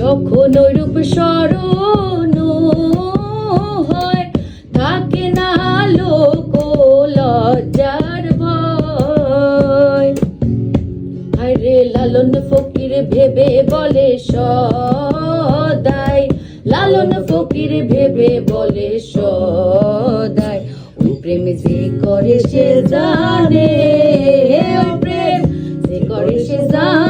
যখন রূপ স্মরণ হয়, থাকে না লোক লজ্জার ভয়। আরে লালন ফকির ভেবে বলে সদাই, লালন ফকির ভেবে বলে সদাই। ওই প্রেম যে করে সে জানে ওই প্রেম যে করে সে জানে।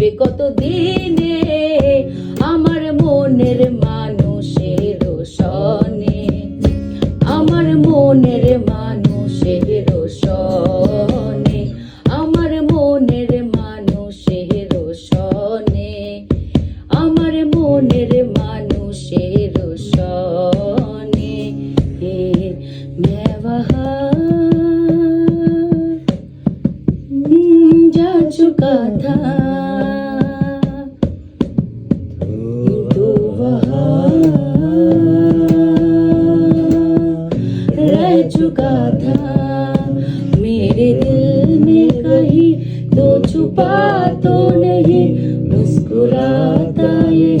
হবে কত দিনে আমার মনের মানুষের সনে আমার মনের মানুষের সনে আমার মনের মানুষের সনে আমার মনের মানুষের সনে হে मैं जा चुका था चुका था। मेरे दिल में कहीं तो छुपा तो नहीं मुस्कुराता यही